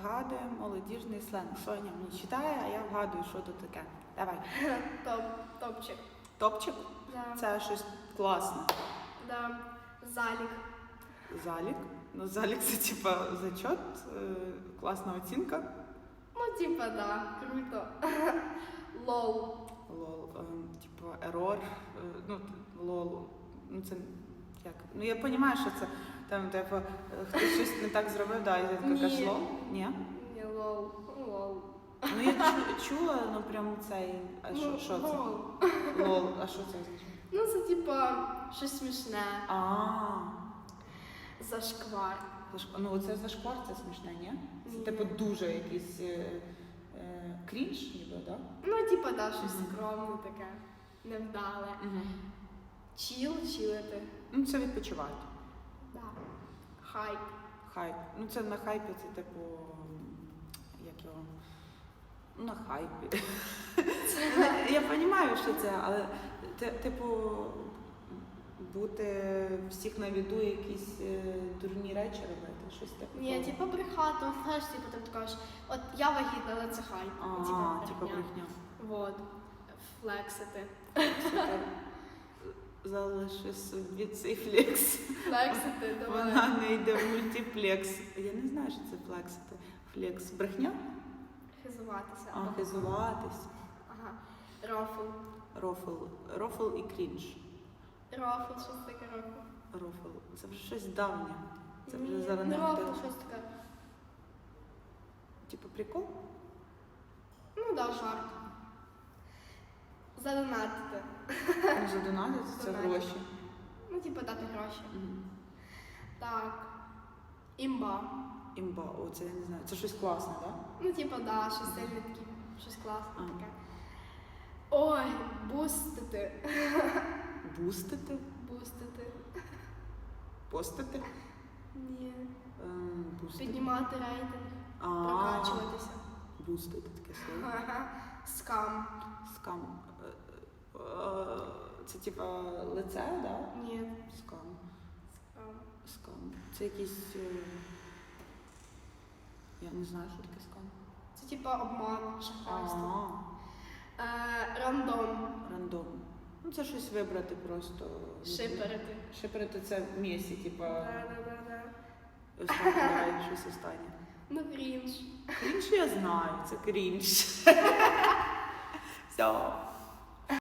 Вгадуємо молодіжний сленг. Соня мені читає, а я вгадую, що тут таке. Давай. Топ, топчик. Топчик. Да. Це щось класне. Да. Залік. Залік. Ну, залік це типа зачет, е, класна оцінка. Ну, типа, да, круто. Лол. Лол, ем, типу, ерор. е, Ну, лол. Ну, це як? Ну я розумію, що це там, типу, хтось щось не так зробив, да, і ти така Ні. лол. Ні. Не лол. Ну, лол. Ну я чу- чула, ну прям цей. А що, Ну, що це? лол. Лол, а що це? Ну, це типа щось смішне. А, Зашквар. заш- ну оце зашквар, це смішне, ні? Це Ні. типу дуже якийсь е, е, крінж, ніби, так? Ну, типа, да, щось Мгм. скромне таке. Невдале. Чіл, чилити. Ну це відпочивати. Да. Хайп. Хайп. Ну це на хайпі, це типу. Як його? Ну, на хайпі. Я розумію, що це, але типу. Бути всіх на віду, якісь е, дурні речі робити, щось таке. Ні, типа брехати, знаєш, типу, ти кажеш, от я вагітна, але це хайп. А, типу брехня. брехня. Вот. Флексити. Супер. Залиши собі цей флекс. Флексити, давай. Вона не йде в мультиплекс. Я не знаю, що це флексити. Флекс. Брехня? Хизуватися. А, хизуватись. Ага. Рофл. Рофл. Рофл і крінж. Рофл, щось таке рофл. Рофл. Це вже щось давнє. Це вже Ні, зараз не не рофл, щось таке. Типу прикол? Ну да, жарт. Задонатити. Ну, задонатити це гроші. Ну, типу, дати гроші. Мгм. Так. Імба. Імба, о, це я не знаю. Це щось класне, так? Ну, типу, да, щось сильне таке, щось класне Ага. таке. Ой, бустити. Бустити? Бустити. Постити? Ні. Ем, Бустити. Піднімати рейтинг, А, прокачуватися. Бустити таке слово. Скам. Скам. Е, е, Це типа лице, да? Ні. Скам. Скам. Скам. Це якийсь. е, Я не знаю, що таке скам. Це типа обман, шахрайство. Е, рандом. рандом. Ну це щось вибрати просто. Шиперити. Шиперити це в місці, типа. Да-да-да-да. Останнє, щось останнє. Ну, крінж. Крінж я знаю, це крінж. Все.